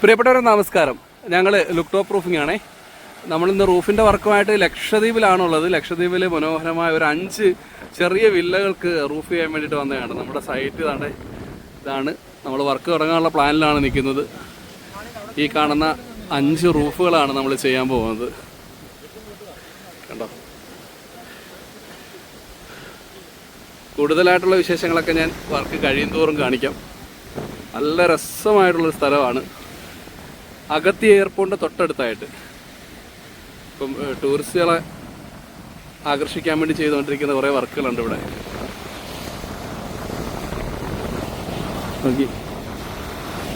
പ്രിയപ്പെട്ടവരെ നമസ്കാരം. ഞങ്ങൾ ലുക്ക് ടോപ്പ് പ്രൂഫിംഗ് ആണേ. നമ്മളിന്ന് റൂഫിന്റെ വർക്കുമായിട്ട് ലക്ഷദ്വീപിലാണുള്ളത്. ലക്ഷദ്വീപിൽ മനോഹരമായ ഒരു അഞ്ച് ചെറിയ വില്ലകൾക്ക് റൂഫ് ചെയ്യാൻ വേണ്ടിയിട്ട് വന്നതാണ്. നമ്മുടെ സൈറ്റ് ഇതാണ്. ഇതാണ് നമ്മൾ വർക്ക് തുടങ്ങാനുള്ള പ്ലാനിലാണ് നിൽക്കുന്നത്. ഈ കാണുന്ന അഞ്ച് റൂഫുകളാണ് നമ്മൾ ചെയ്യാൻ പോകുന്നത്. കണ്ടോ? കൂടുതലായിട്ടുള്ള വിശേഷങ്ങളൊക്കെ ഞാൻ വർക്ക് കഴിയും തോറും കാണിക്കാം. നല്ല രസമായിട്ടുള്ളൊരു സ്ഥലമാണ്. അഗത്തി എയർപോർട്ടിന്റെ തൊട്ടടുത്തായിട്ട്. ഇപ്പം ടൂറിസ്റ്റുകളെ ആകർഷിക്കാൻ വേണ്ടി ചെയ്തുകൊണ്ടിരിക്കുന്ന കുറേ വർക്കുകളുണ്ട് ഇവിടെ. നോക്കി.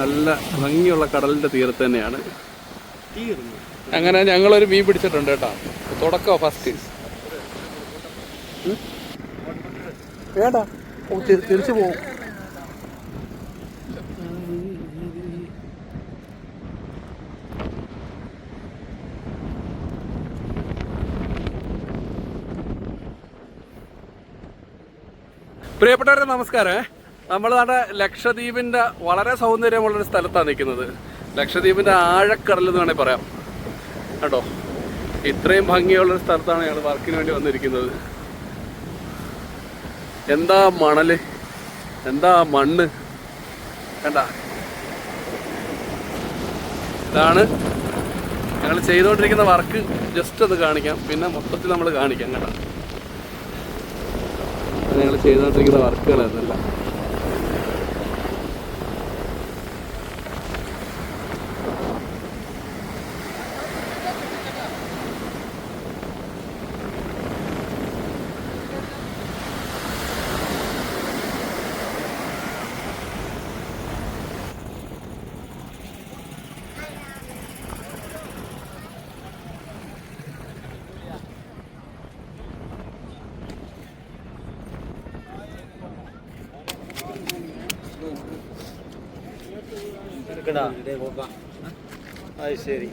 നല്ല ഭംഗിയുള്ള കടലിന്റെ തീരത്ത് തന്നെയാണ്. അങ്ങനെ ഞങ്ങളൊരു മീൻ പിടിച്ചിട്ടുണ്ട് കേട്ടോ. തുടക്കമോ ഫസ്റ്റ് വേണ്ട തിരിച്ചു പോകും പ്രിയപ്പെട്ടവരെ നമസ്കാരം. നമ്മൾ നമ്മുടെ ലക്ഷദ്വീപിന്റെ വളരെ സൗന്ദര്യമുള്ള ഒരു സ്ഥലത്താണ് നിൽക്കുന്നത്. ലക്ഷദ്വീപിന്റെ ആഴക്കടൽ എന്ന് വേണമെങ്കിൽ പറയാം. കേട്ടോ? ഇത്രയും ഭംഗിയുള്ളൊരു സ്ഥലത്താണ് ഞങ്ങൾ വർക്കിന് വേണ്ടി വന്നിരിക്കുന്നത്. എന്താ മണൽ? എന്താ മണ്ണ്? കണ്ട? ഇതാണ് ഞങ്ങൾ ചെയ്തുകൊണ്ടിരിക്കുന്ന വർക്ക്. ജസ്റ്റ് ഒന്ന് കാണിക്കാം. പിന്നെ മൊത്തത്തിൽ നമ്മൾ കാണിക്കാം. കേട്ടോ ചെയ്തുകൊണ്ടിരിക്കുന്ന വർക്കുകളായിരുന്നല്ല അത് ശരി.